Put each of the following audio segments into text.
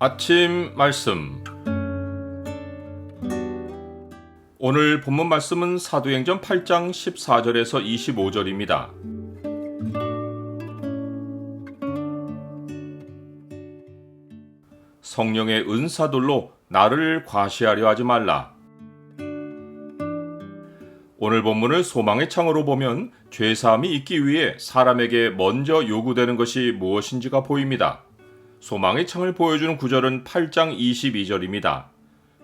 아침 말씀 오늘 본문 말씀은 사도행전 8장 14절에서 25절입니다. 성령의 은사들로 나를 과시하려 하지 말라. 오늘 본문을 소망의 창으로 보면 죄사함이 있기 위해 사람에게 먼저 요구되는 것이 무엇인지가 보입니다. 소망의 창을 보여주는 구절은 8장 22절입니다.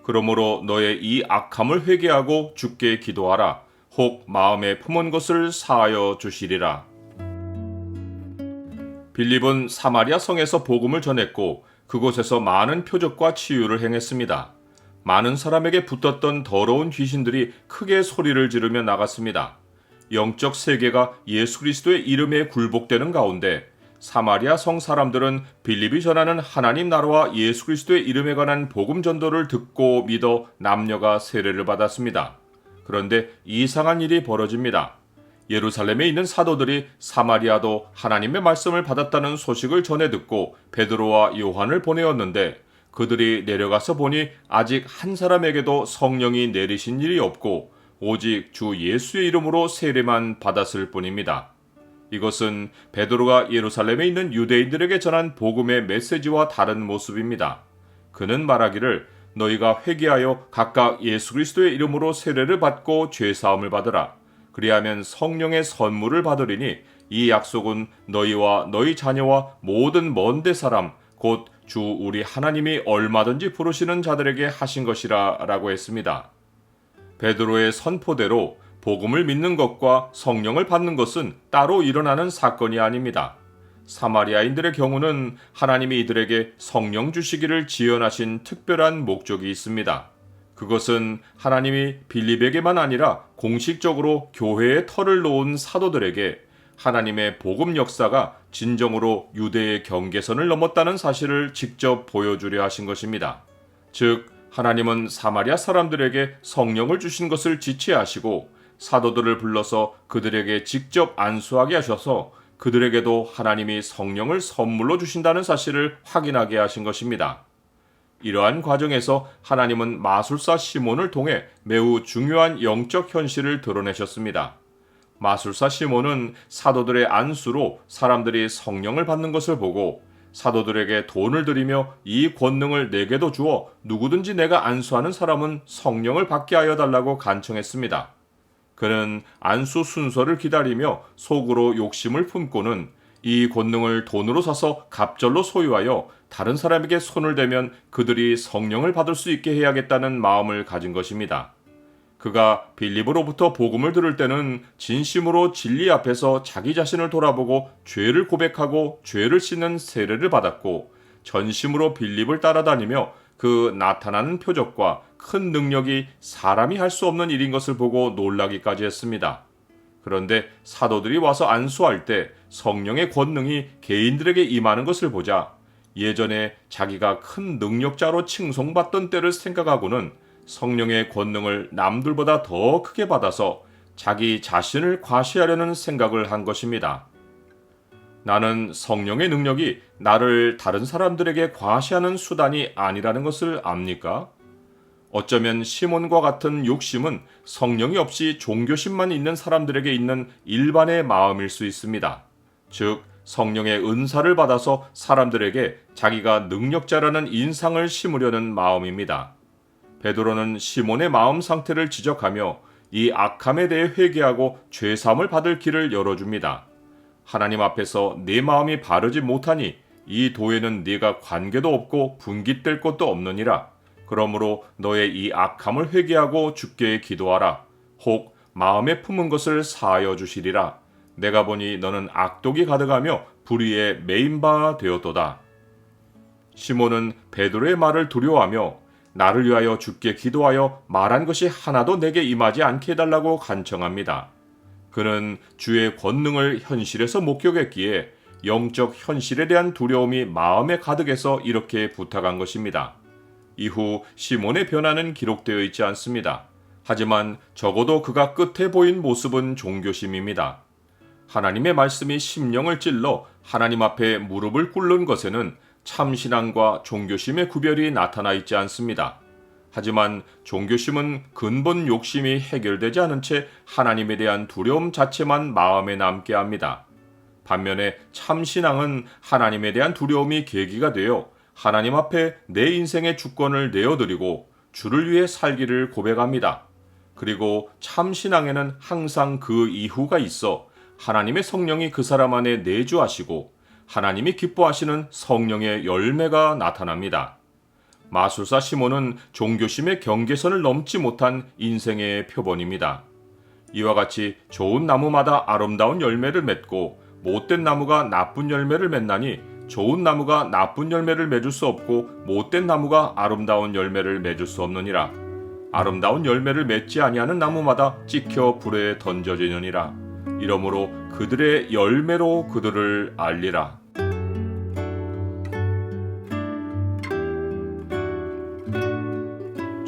그러므로 너의 이 악함을 회개하고 주께 기도하라. 혹 마음에 품은 것을 사하여 주시리라. 빌립은 사마리아 성에서 복음을 전했고 그곳에서 많은 표적과 치유를 행했습니다. 많은 사람에게 붙었던 더러운 귀신들이 크게 소리를 지르며 나갔습니다. 영적 세계가 예수 그리스도의 이름에 굴복되는 가운데 사마리아 성 사람들은 빌립이 전하는 하나님 나라와 예수 그리스도의 이름에 관한 복음 전도를 듣고 믿어 남녀가 세례를 받았습니다. 그런데 이상한 일이 벌어집니다. 예루살렘에 있는 사도들이 사마리아도 하나님의 말씀을 받았다는 소식을 전해 듣고 베드로와 요한을 보내었는데 그들이 내려가서 보니 아직 한 사람에게도 성령이 내리신 일이 없고 오직 주 예수의 이름으로 세례만 받았을 뿐입니다. 이것은 베드로가 예루살렘에 있는 유대인들에게 전한 복음의 메시지와 다른 모습입니다. 그는 말하기를 너희가 회개하여 각각 예수 그리스도의 이름으로 세례를 받고 죄 사함을 받으라. 그리하면 성령의 선물을 받으리니 이 약속은 너희와 너희 자녀와 모든 먼데 사람 곧 주 우리 하나님이 얼마든지 부르시는 자들에게 하신 것이라라고 했습니다. 베드로의 선포대로 복음을 믿는 것과 성령을 받는 것은 따로 일어나는 사건이 아닙니다. 사마리아인들의 경우는 하나님이 이들에게 성령 주시기를 지연하신 특별한 목적이 있습니다. 그것은 하나님이 빌립에게만 아니라 공식적으로 교회의 털을 놓은 사도들에게 하나님의 복음 역사가 진정으로 유대의 경계선을 넘었다는 사실을 직접 보여주려 하신 것입니다. 즉, 하나님은 사마리아 사람들에게 성령을 주신 것을 지체하시고 사도들을 불러서 그들에게 직접 안수하게 하셔서 그들에게도 하나님이 성령을 선물로 주신다는 사실을 확인하게 하신 것입니다. 이러한 과정에서 하나님은 마술사 시몬을 통해 매우 중요한 영적 현실을 드러내셨습니다. 마술사 시몬은 사도들의 안수로 사람들이 성령을 받는 것을 보고 사도들에게 돈을 들이며 이 권능을 내게도 주어 누구든지 내가 안수하는 사람은 성령을 받게 하여 달라고 간청했습니다. 그는 안수 순서를 기다리며 속으로 욕심을 품고는 이 권능을 돈으로 사서 갑절로 소유하여 다른 사람에게 손을 대면 그들이 성령을 받을 수 있게 해야겠다는 마음을 가진 것입니다. 그가 빌립으로부터 복음을 들을 때는 진심으로 진리 앞에서 자기 자신을 돌아보고 죄를 고백하고 죄를 씻는 세례를 받았고 전심으로 빌립을 따라다니며 그 나타나는 표적과 큰 능력이 사람이 할 수 없는 일인 것을 보고 놀라기까지 했습니다. 그런데 사도들이 와서 안수할 때 성령의 권능이 개인들에게 임하는 것을 보자 예전에 자기가 큰 능력자로 칭송받던 때를 생각하고는 성령의 권능을 남들보다 더 크게 받아서 자기 자신을 과시하려는 생각을 한 것입니다. 나는 성령의 능력이 나를 다른 사람들에게 과시하는 수단이 아니라는 것을 압니까? 어쩌면 시몬과 같은 욕심은 성령이 없이 종교심만 있는 사람들에게 있는 일반의 마음일 수 있습니다. 즉, 성령의 은사를 받아서 사람들에게 자기가 능력자라는 인상을 심으려는 마음입니다. 베드로는 시몬의 마음 상태를 지적하며 이 악함에 대해 회개하고 죄사함을 받을 길을 열어줍니다. 하나님 앞에서 내 마음이 바르지 못하니 이 도에는 네가 관계도 없고 분깃될 것도 없느니라. 그러므로 너의 이 악함을 회개하고 주께 기도하라. 혹 마음에 품은 것을 사하여 주시리라. 내가 보니 너는 악독이 가득하며 불의에 메인 바 되었도다. 시몬은 베드로의 말을 두려워하며 나를 위하여 주께 기도하여 말한 것이 하나도 내게 임하지 않게 해달라고 간청합니다. 그는 주의 권능을 현실에서 목격했기에 영적 현실에 대한 두려움이 마음에 가득해서 이렇게 부탁한 것입니다. 이후 시몬의 변화는 기록되어 있지 않습니다. 하지만 적어도 그가 끝에 보인 모습은 종교심입니다. 하나님의 말씀이 심령을 찔러 하나님 앞에 무릎을 꿇는 것에는 참신앙과 종교심의 구별이 나타나 있지 않습니다. 하지만 종교심은 근본 욕심이 해결되지 않은 채 하나님에 대한 두려움 자체만 마음에 남게 합니다. 반면에 참신앙은 하나님에 대한 두려움이 계기가 되어 하나님 앞에 내 인생의 주권을 내어드리고 주를 위해 살기를 고백합니다. 그리고 참신앙에는 항상 그 이후가 있어 하나님의 성령이 그 사람 안에 내주하시고 하나님이 기뻐하시는 성령의 열매가 나타납니다. 마술사 시몬은 종교심의 경계선을 넘지 못한 인생의 표본입니다. 이와 같이 좋은 나무마다 아름다운 열매를 맺고 못된 나무가 나쁜 열매를 맺나니 좋은 나무가 나쁜 열매를 맺을 수 없고 못된 나무가 아름다운 열매를 맺을 수 없느니라. 아름다운 열매를 맺지 아니하는 나무마다 찍혀 불에 던져지느니라. 이러므로 그들의 열매로 그들을 알리라.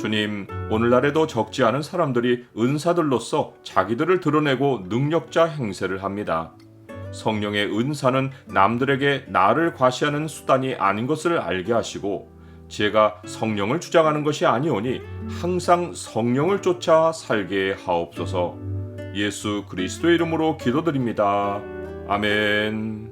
주님, 오늘날에도 적지 않은 사람들이 은사들로서 자기들을 드러내고 능력자 행세를 합니다. 성령의 은사는 남들에게 나를 과시하는 수단이 아닌 것을 알게 하시고 제가 성령을 주장하는 것이 아니오니 항상 성령을 쫓아 살게 하옵소서. 예수 그리스도의 이름으로 기도드립니다. 아멘.